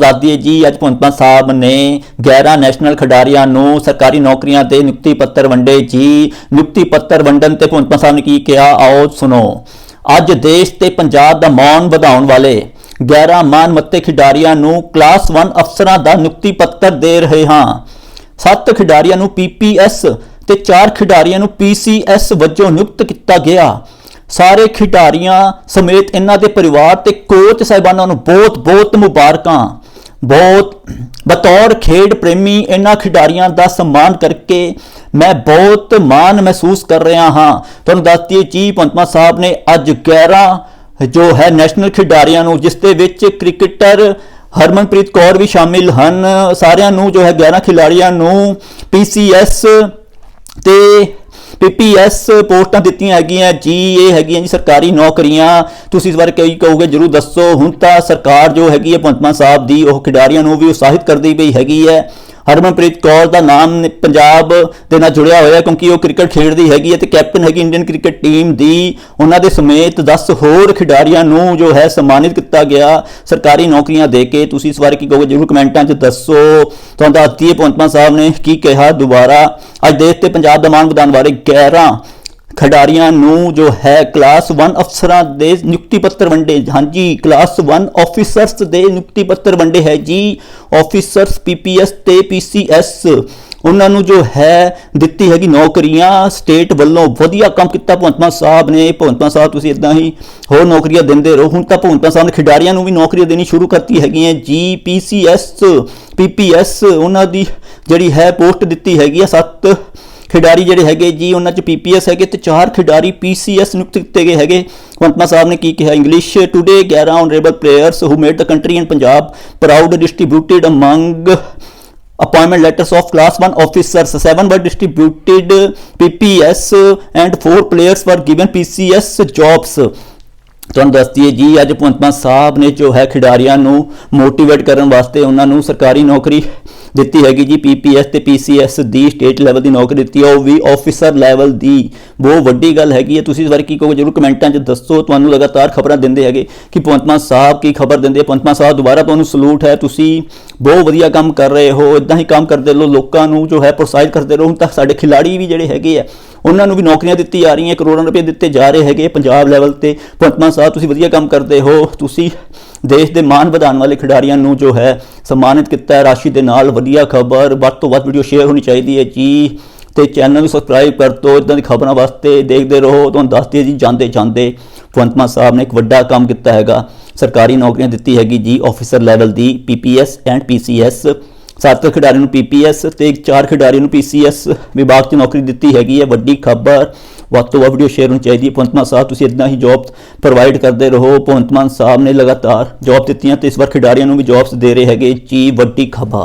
ਦੱਸ ਦਈਏ ਜੀ, ਅੱਜ ਭਗਵੰਤ ਸਾਹਿਬ ਨੇ 11 ਨੈਸ਼ਨਲ ਖਿਡਾਰੀਆਂ ਨੂੰ ਸਰਕਾਰੀ ਨੌਕਰੀਆਂ ਦੇ ਨਿਯੁਕਤੀ ਪੱਤਰ ਵੰਡੇ ਜੀ। ਨਿਯੁਕਤੀ ਪੱਤਰ ਵੰਡਣ ਤੇ ਭਗਵੰਤ ਸਾਹਿਬ ਨੇ ਕੀ ਕਿਹਾ? ਆਓ ਸੁਣੋ। ਅੱਜ ਦੇਸ਼ ਤੇ ਪੰਜਾਬ ਦਾ ਮਾਣ ਵਧਾਉਣ ਵਾਲੇ 11 ਮਾਨ ਮੱਤੇ ਖਿਡਾਰੀਆਂ ਨੂੰ ਕਲਾਸ 1 ਅਫਸਰਾਂ ਦਾ ਨਿਯੁਕਤੀ ਪੱਤਰ ਦੇ ਰਹੇ ਹਾਂ। ਸੱਤ ਖਿਡਾਰੀਆਂ ਨੂੰ ਪੀਪੀਐਸ ਤੇ ਚਾਰ ਖਿਡਾਰੀਆਂ ਨੂੰ ਪੀਸੀਐਸ ਵਜੋਂ ਨਿਯੁਕਤ ਕੀਤਾ ਗਿਆ। ਸਾਰੇ ਖਿਡਾਰੀਆਂ ਸਮੇਤ ਇਹਨਾਂ ਦੇ ਪਰਿਵਾਰ ਤੇ ਕੋਚ ਸਾਹਿਬਾਨਾਂ ਨੂੰ ਬਹੁਤ ਬਹੁਤ ਮੁਬਾਰਕਾਂ। ਬਹੁਤ ਬਤੌਰ ਖੇਡ ਪ੍ਰੇਮੀ ਇਹਨਾਂ ਖਿਡਾਰੀਆਂ ਦਾ ਸਨਮਾਨ ਕਰਕੇ ਮੈਂ ਬਹੁਤ ਮਾਣ ਮਹਿਸੂਸ ਕਰ ਰਿਹਾ ਹਾਂ। ਤੁਹਾਨੂੰ ਦੱਸਦੀਏ ਜੀ ਪੰਤਮਾ ਸਾਹਿਬ ਨੇ ਅੱਜ 11 ਜੋ ਹੈ ਨੈਸ਼ਨਲ ਖਿਡਾਰੀਆਂ ਨੂੰ, ਜਿਸ ਦੇ ਵਿੱਚ ਕ੍ਰਿਕਟਰ ਹਰਮਨਪ੍ਰੀਤ ਕੌਰ ਵੀ ਸ਼ਾਮਿਲ ਹਨ। ਸਾਰਿਆਂ ਨੂੰ ਜੋ ਹੈ 11 ਖਿਡਾਰੀਆਂ ਨੂੰ ਪੀਸੀਐਸ ਤੇ ਪੀਪੀਐਸ ਪੋਸਟਾਂ ਦਿੱਤੀਆਂ ਹੈਗੀਆਂ ਜੀ ਇਹ ਹੈਗੀਆਂ ਜੀ, ਸਰਕਾਰੀ ਨੌਕਰੀਆਂ। ਤੁਸੀਂ ਇਸ ਬਾਰੇ ਕਈ ਕਹੋਗੇ, ਜਰੂਰ ਦੱਸੋ। ਹੁਣ ਤਾਂ ਸਰਕਾਰ ਜੋ ਹੈਗੀ ਹੈ, ਭਗਵੰਤ ਮਾਨ ਸਾਹਿਬ ਦੀ ਉਹ ਖਿਡਾਰੀਆਂ ਨੂੰ ਵੀ ਉਤਸ਼ਾਹਿਤ ਕਰਦੀ ਪਈ ਹੈਗੀ ਹੈ। ਹਰਮਨਪ੍ਰੀਤ ਕੌਰ ਦਾ ਨਾਮ ਪੰਜਾਬ ਦੇ ਨਾਲ ਜੁੜਿਆ ਹੋਇਆ ਕਿਉਂਕਿ ਉਹ ਕ੍ਰਿਕਟ ਖੇਡਦੀ ਹੈਗੀ ਹੈ ਤੇ ਕੈਪਟਨ ਹੈਗੀ ਇੰਡੀਅਨ ਕ੍ਰਿਕਟ ਟੀਮ ਦੀ। ਉਹਨਾਂ ਦੇ ਸਮੇਤ 10 ਹੋਰ ਖਿਡਾਰੀਆਂ ਨੂੰ ਜੋ ਹੈ ਸਨਮਾਨਿਤ ਕੀਤਾ ਗਿਆ। ਸਰਕਾਰੀ ਨੌਕਰੀਆਂ ਦੇ ਕੇ ਤੁਸੀਂ ਇਸ ਬਾਰੇ ਕੀ ਕਹੋਗੇ, ਜਰੂਰ ਕਮੈਂਟਾਂ 'ਚ ਦੱਸੋ। ਤੁਹਾਨੂੰ ਦੱਸਦੀ ਹੈ ਭਗਵੰਤ ਸਾਹਿਬ ਨੇ ਕੀ ਕਿਹਾ? ਦੁਬਾਰਾ ਅੱਜ ਦੇਸ਼ ਤੇ ਪੰਜਾਬ ਦਾ ਮਾਣ ਵਧਾਉਣ ਬਾਰੇ 11 ਖਿਡਾਰੀਆਂ ਨੂੰ ਜੋ ਹੈ ਕਲਾਸ 1 ਅਫਸਰਾਂ ਦੇ ਨਿਯੁਕਤੀ ਪੱਤਰ ਵੰਡੇ। ਹਾਂਜੀ ਕਲਾਸ 1 ਆਫੀਸਰਸ ਦੇ ਨਿਯੁਕਤੀ ਪੱਤਰ ਵੰਡੇ ਹੈ ਜੀ। ਆਫੀਸਰਸ ਪੀਪੀਐਸ ਤੇ ਪੀਸੀਐਸ ਉਹਨਾਂ ਨੂੰ ਜੋ ਹੈ ਦਿੱਤੀ ਹੈਗੀ ਨੌਕਰੀਆਂ। ਸਟੇਟ ਵੱਲੋਂ ਵਧੀਆ ਕੰਮ ਕੀਤਾ ਭਗਵੰਤ ਮਾਨ ਸਾਹਿਬ ਨੇ। ਭਗਵੰਤ ਮਾਨ ਸਾਹਿਬ, ਤੁਸੀਂ ਇਦਾਂ ਹੀ ਹੋਰ ਨੌਕਰੀਆਂ ਦਿੰਦੇ ਰਹੋ। ਹੁਣ ਤਾਂ ਭਗਵੰਤ ਮਾਨ ਸਾਹਿਬ ਨੇ ਖਿਡਾਰੀਆਂ ਨੂੰ ਵੀ ਨੌਕਰੀਆਂ ਦੇਣੀ ਸ਼ੁਰੂ ਕਰਤੀ ਹੈਗੀਆਂ। ਜੀ ਪੀਸੀਐਸ ਪੀਪੀਐਸ ਉਹਨਾਂ ਦੀ ਜਿਹੜੀ ਹੈ ਪੋਸਟ ਦਿੱਤੀ ਹੈਗੀ ਆ ਸੱਤ ਖਿਡਾਰੀ ਜਿਹੜੇ ਹੈਗੇ ਜੀ, ਉਹਨਾਂ ਚ ਪੀਪੀਐਸ ਹੈਗੇ ਤੇ ਚਾਰ ਖਿਡਾਰੀ ਪੀਸੀਐਸ ਨਿਯੁਕਤ ਕੀਤੇ ਗਏ ਹੈਗੇ। ਵੰਤਮਾ ਸਾਹਿਬ ਨੇ ਕੀ ਕਿਹਾ? English today 11 honourable players who made the country and Punjab proud distributed among appointment letters of class 1 officers. Seven were distributed pps and four players were given pcs jobs. ਤੁਹਾਨੂੰ ਦੱਸ ਦਈਏ ਜੀ, ਅੱਜ ਭਗਵੰਤ ਮਾਨ ਸਾਹਿਬ ਨੇ ਜੋ ਹੈ ਖਿਡਾਰੀਆਂ ਨੂੰ ਮੋਟੀਵੇਟ ਕਰਨ ਵਾਸਤੇ ਉਹਨਾਂ ਨੂੰ ਸਰਕਾਰੀ ਨੌਕਰੀ ਦਿੱਤੀ ਹੈਗੀ ਜੀ ਪੀਪੀਐਸ ਤੇ ਪੀਸੀਐਸ ਦੀ ਸਟੇਟ ਲੈਵਲ ਦੀ ਨੌਕਰੀ ਦਿੱਤੀ ਹੈ। ਉਹ ਵੀ ਆਫੀਸਰ ਲੈਵਲ ਦੀ ਬਹੁਤ ਵੱਡੀ ਗੱਲ ਹੈਗੀ ਹੈ। ਤੁਸੀਂ ਇਸ ਬਾਰੇ ਕੀ ਕਹੋਗੇ? ਜਰੂਰ ਕਮੈਂਟਾਂ 'ਚ ਦੱਸੋ। ਤੁਹਾਨੂੰ ਲਗਾਤਾਰ ਖਬਰਾਂ ਦਿੰਦੇ ਹੈਗੇ ਕਿ ਭਗਵੰਤ ਮਾਨ ਸਾਹਿਬ ਕੀ ਖਬਰ ਦਿੰਦੇ ਆ। ਸਾਹਿਬ ਦੁਬਾਰਾ ਤੁਹਾਨੂੰ ਸਲੂਟ ਹੈ। ਤੁਸੀਂ ਬਹੁਤ ਵਧੀਆ ਕੰਮ ਕਰ ਰਹੇ ਹੋ। ਇਦਾਂ ਹੀ ਕੰਮ ਕਰਦੇ ਰਹੋ। ਲੋਕਾਂ ਨੂੰ ਜੋ ਹੈ ਪ੍ਰੋਤਸਾਹਿਤ ਕਰਦੇ ਰਹੋ। ਹੁਣ ਤੱਕ ਸਾਡੇ ਖਿਲਾੜੀ ਵੀ ਜਿਹੜੇ ਹੈਗੇ ਆ ਉਹਨਾਂ ਨੂੰ ਵੀ ਨੌਕਰੀਆਂ ਦਿੱਤੀ ਜਾ ਰਹੀਆਂ, ਕਰੋੜਾਂ ਰੁਪਏ ਦਿੱਤੇ ਜਾ ਰਹੇ ਹੈਗੇ ਪੰਜਾਬ ਲੈਵਲ ਤੇ। ਭਗਵੰਤ ਮਾਨ ਸਾਹਿਬ, ਤੁਸੀਂ ਵਧੀਆ ਕੰਮ ਕਰਦੇ ਹੋ। ਤੁਸੀਂ ਦੇਸ਼ ਦੇ ਮਾਣ ਵਧਾਉਣ ਵਾਲੇ ਖਿਡਾਰੀਆਂ ਨੂੰ ਜੋ ਹੈ ਸਨਮਾਨਿਤ ਕੀਤਾ ਹੈ। ਰਾਸ਼ੀ ਦੇ ਨਾਲ ਵਧੀਆ ਖਬਰ, ਵੱਧ ਤੋਂ ਵੱਧ ਵੀਡੀਓ ਸ਼ੇਅਰ ਹੋਣੀ ਚਾਹੀਦੀ ਹੈ ਜੀ। ਤੇ ਚੈਨਲ ਨੂੰ ਸਬਸਕ੍ਰਾਈਬ ਕਰ ਦਿਓ। ਇਦਾਂ ਦੀ ਖਬਰਾਂ ਵਾਸਤੇ ਦੇਖਦੇ ਰਹੋ। ਤੁਹਾਨੂੰ ਦੱਸਦੀ ਹੈ ਜੀ, ਜਾਂਦੇ ਜਾਂਦੇ ਭਗਵੰਤ ਮਾਨ ਸਾਹਿਬ ਨੇ ਇੱਕ ਵੱਡਾ ਕੰਮ ਕੀਤਾ ਹੈਗਾ। ਸਰਕਾਰੀ ਨੌਕਰੀਆਂ ਦਿੱਤੀ ਹੈਗੀ ਜੀ ਆਫੀਸਰ ਲੈਵਲ ਦੀ ਪੀਪੀਐਸ ਐਂਡ ਪੀਸੀਐਸ ਸੱਤ ਖਿਡਾਰੀਆਂ ਨੂੰ ਪੀਪੀਐਸ ਤੇ ਚਾਰ ਖਿਡਾਰੀਆਂ ਨੂੰ ਪੀਸੀਐਸ ਵਿਭਾਗ 'ਚ ਨੌਕਰੀ ਦਿੱਤੀ ਹੈਗੀ ਹੈ। ਵੱਡੀ ਖਬਰ, ਵੱਧ ਤੋਂ ਵੱਧ ਵੀਡੀਓ ਸ਼ੇਅਰ ਹੋਣੀ ਚਾਹੀਦੀ ਹੈ। ਭਗਵੰਤ ਮਾਨ ਸਾਹਿਬ, ਤੁਸੀਂ ਇਦਾਂ ਹੀ ਜੌਬ ਪ੍ਰੋਵਾਈਡ ਕਰਦੇ ਰਹੋ। ਭਗਵੰਤ ਮਾਨ ਸਾਹਿਬ ਨੇ ਲਗਾਤਾਰ ਜੌਬ ਦਿੱਤੀਆਂ ਤੇ ਇਸ ਵਾਰ ਖਿਡਾਰੀਆਂ ਨੂੰ ਵੀ ਜੌਬਸ ਦੇ ਰਹੇ ਹੈਗੇ। ਜੀ, ਵੱਡੀ ਖਬਰ।